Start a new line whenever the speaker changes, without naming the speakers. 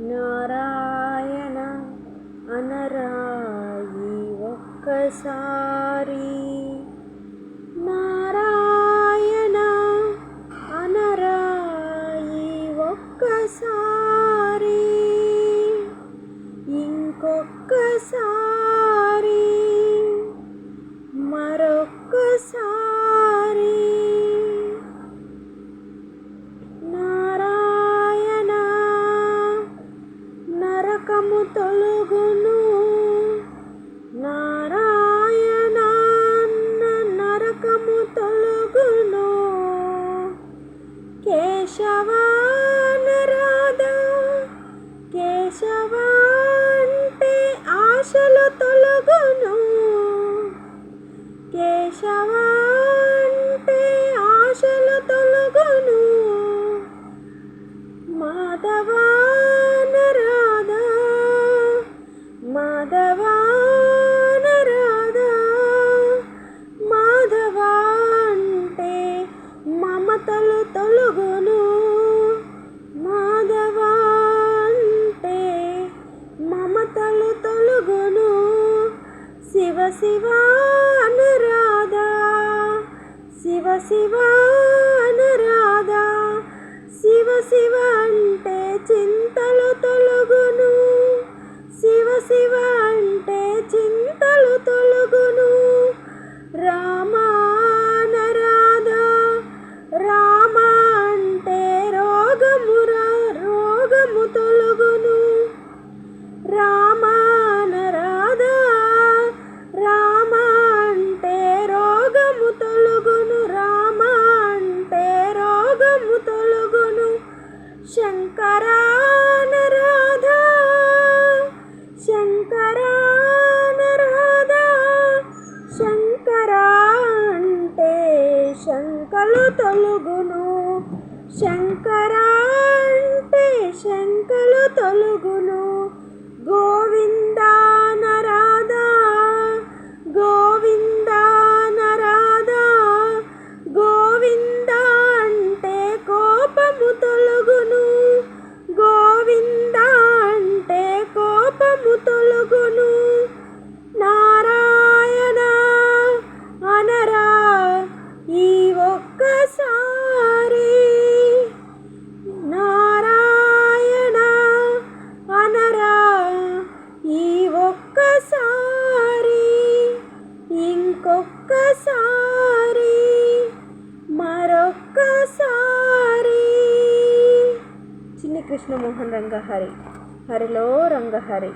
నారాయణ అనరాయి ఒక్కసారి నరకము నారాయణ నరకము తొలగును. కేశవానరాధ కేశవ అంటే ఆశలు తొలగు శివానురాధా శివ శివానురాధా శివ శివ అంటే చింతలు తొలు శంకలు తొలుగును. శంకర అంటే శంకలు తొలుగును. ఈ ఒక్కసారి ఇంకొక్కసారి మరొక్కసారి. చిన్ని కృష్ణమోహన్ రంగహరి హరిలో రంగహరి.